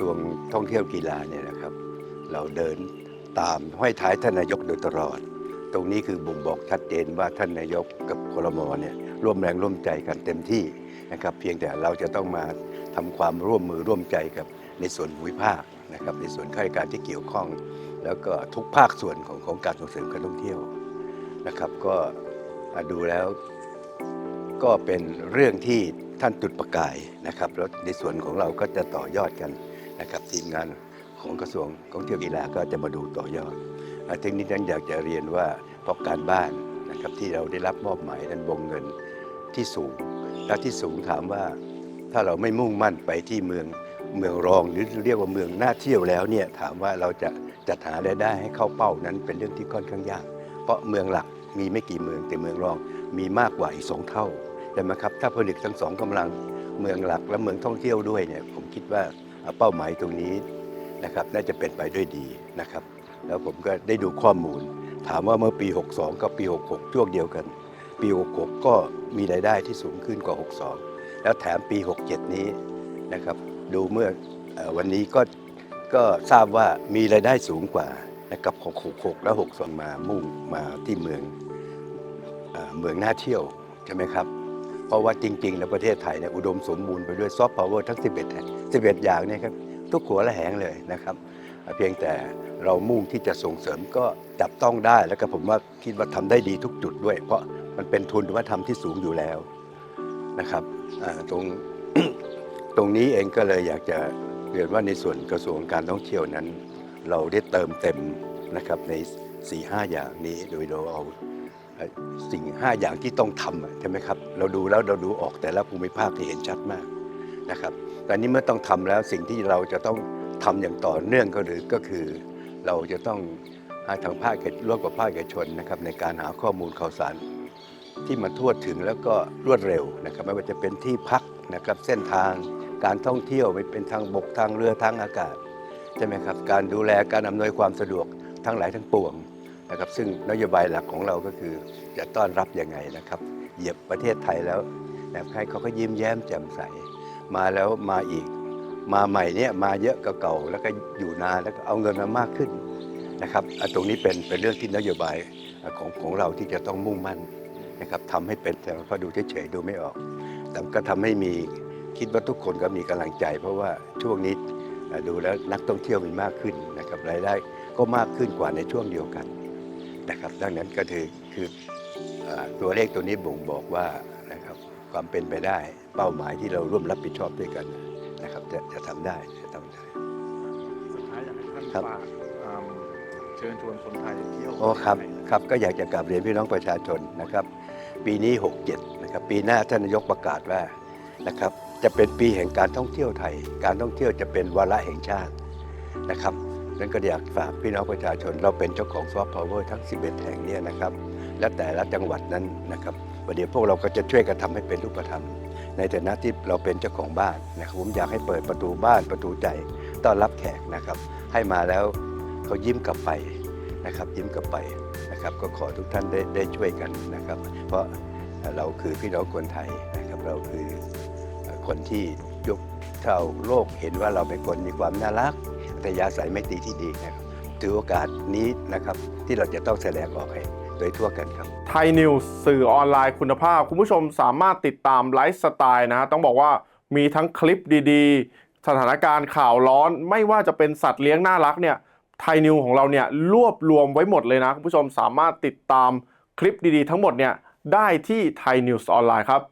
ส่วนท่องเที่ยวกีฬาเนี่ยนะครับ เราเดินตามห้อยท้ายท่านนายกโดยตลอด ตรงนี้คือบ่งบอกชัดเจนว่าท่านนายกกับคลมเนี่ยร่วมแรงร่วมใจกันเต็มที่นะครับ เพียงแต่เราจะต้องมาทำความร่วมมือร่วมใจกับในส่วนภูมิภาคนะครับในส่วนข้าราชการที่เกี่ยวข้อง แล้วก็ทุกภาคส่วนของของการส่งเสริมการท่องเที่ยวนะครับ ก็ดูแล้วก็เป็นเรื่องที่ท่านจุดประกายนะครับแล้วในส่วนของเราก็จะต่อยอดกัน นะครับทีมงานของกระทรวงท่องเที่ยวกีฬาก็จะมาดูต่อยอดอาทีนี้นั้นอยากจะเรียนว่าเพราะการบ้านนะครับที่เราได้รับมอบหมายนั้นวงเงินที่สูง และที่สูงถามว่าถ้าเราไม่มุ่งมั่นไปที่เมืองเมืองรองหรือเรียกว่าเมืองน่าเที่ยวแล้วเนี่ยถามว่าเราจะจัดหารายได้ให้เข้าเป้านั้นเป็นเรื่องที่ค่อนข้างยาก เพราะเมืองหลักมีไม่กี่เมืองแต่เมืองรองมีมากกว่าอีกสองเท่าใช่ไหมครับถ้าผลิตทั้งสองกำลังเมืองหลักและเมืองท่องเที่ยวด้วยเนี่ยผมคิดว่า เป้าหมายตรงนี้นะครับน่าจะเป็นไปด้วยดีนะครับ แล้วผมก็ได้ดูข้อมูล ถามว่าเมื่อปี 62 กับปี 66 ช่วงเดียวกัน ปี 66 ก็มีรายได้ที่สูงขึ้นกว่า 62 แล้วแถมปี 67 นี้นะครับดูเมื่ออวันนี้ก็ก็ทราบว่ามีรายได้สูงกว่านะครับ66 และ 62 มามุ่งมาที่เมืองอเมืองน่าเที่ยวใช่ไหมครับ เพราะว่าจริงๆ แล้วประเทศไทยเนี่ยอุดมสมบูรณ์ไปด้วยซอฟต์พาวเวอร์ทั้ง 11แห่ง11 อย่างเนี่ยครับทุกหัวละแหงเลยนะครับ เพียงแต่เรามุ่งที่จะส่งเสริมก็จับต้องได้แล้วก็ผมว่าคิดว่าทำได้ดีทุกจุดด้วย เพราะมันเป็นทุนวัฒนธรรมที่สูงอยู่แล้วนะครับตรงตรงนี้เองก็เลยอยากจะเรียนว่าในส่วนกระทรวงการท่องเที่ยวนั้น เราได้เติมเต็มนะครับใน4ีหอย่างนี้โดยเราเอา สิ่ง 5 อย่างที่ต้องทำใช่ไหมครับ เราดูแล้วเราดูออกแต่ละภูมิภาคที่เห็นชัดมากนะครับแต่นี้เมื่อต้องทำแล้วสิ่งที่เราจะต้องทำอย่างต่อเนื่องก็หรือก็คือ เราจะต้องให้ทางภาคเอกร่วมกับภาคเอกชนนะครับในการหาข้อมูลข่าวสารที่มันทั่วถึงแล้วก็รวดเร็วนะครับไม่ว่าจะเป็นที่พักนะครับเส้นทางการท่องเที่ยวไม่เป็นทางบกทางเรือทางอากาศใช่ไหมครับการดูแลการอำนวยความสะดวกทั้งหลายทั้งปวง นะครับซึ่งนโยบายหลักของเราก็คือจะต้อนรับยังไงนะครับ เหยียบประเทศไทยแล้วแบบใครเขาก็ยิ้มแย้มแจ่มใส มาแล้วมาอีก มาใหม่เนี่ยมาเยอะกว่าเก่า แล้วก็อยู่นานแล้วก็เอาเงินมามากขึ้นนะครับตรงนี้เป็นเป็นเรื่องที่นโยบายของของเราที่จะต้องมุ่งมั่นนะครับทำให้เป็นแต่พอดูเฉยๆดูไม่ออก แต่ก็ทำให้มีคิดว่าทุกคนก็มีกำลังใจ เพราะว่าช่วงนี้ดูแล้วนักท่องเที่ยวมีมากขึ้นนะครับรายได้ก็มากขึ้นกว่าในช่วงเดียวกัน นะครับ ดังนั้นก็คือคือเอ่อตัวเลขตัวนี้บ่งบอกว่านะครับความเป็นไปได้เป้าหมายที่เราร่วมรับผิดชอบด้วยกันนะครับ จะจะทำได้จะทำได้สุดท้ายอยากให้ท่านครับฝากอืมเชิญชวนคนไทยเที่ยวโอ้ครับในครับก็อยากจะกลับเรียนพี่น้องประชาชนนะครับ ปีนี้ 67 นะครับ ปีหน้าท่านนายกประกาศว่านะครับจะเป็นปีแห่งการท่องเที่ยวไทย การท่องเที่ยวจะเป็นวาระแห่งชาตินะครับ นั้นก็อยากฝากพี่น้องประชาชน เราเป็นเจ้าของซอฟต์พาวเวอร์ทั้ง 11 แห่งเนี่ยนะครับ และแต่ละจังหวัดนั้นนะครับวันเดี๋ยวพวกเราก็จะช่วยกันทำให้เป็นรูปธรรม ในฐานะที่เราเป็นเจ้าของบ้านนะครับผมอยากให้เปิดประตูบ้านประตูใจต้อนรับแขกนะครับ ให้มาแล้วเขายิ้มกลับไปนะครับ ยิ้มกลับไปนะครับ ก็ขอทุกท่านได้ได้ช่วยกันนะครับ เพราะเราคือพี่น้องคนไทยนะครับ เราคือคนที่ยกเท่าโลกเห็นว่าเราเป็นคนมีความน่ารัก แต่ยาสายไม่ตีที่ดีนะครับถือโอกาสนี้นะครับที่เราจะต้องแสดงออกให้โดยทั่วกันครับไทยนิวส์สื่อออนไลน์คุณภาพ คุณผู้ชมสามารถติดตามไลฟ์สไตล์นะฮะต้องบอกว่ามีทั้งคลิปดีๆ สถานการณ์ข่าวร้อน ไม่ว่าจะเป็นสัตว์เลี้ยงน่ารักเนี่ยไทยนิวของเราเนี่ยรวบรวมไว้หมดเลยนะ คุณผู้ชมสามารถติดตามคลิปดีๆ ทั้งหมดเนี่ยได้ที่ไทยนิวส์ออนไลน์ครับ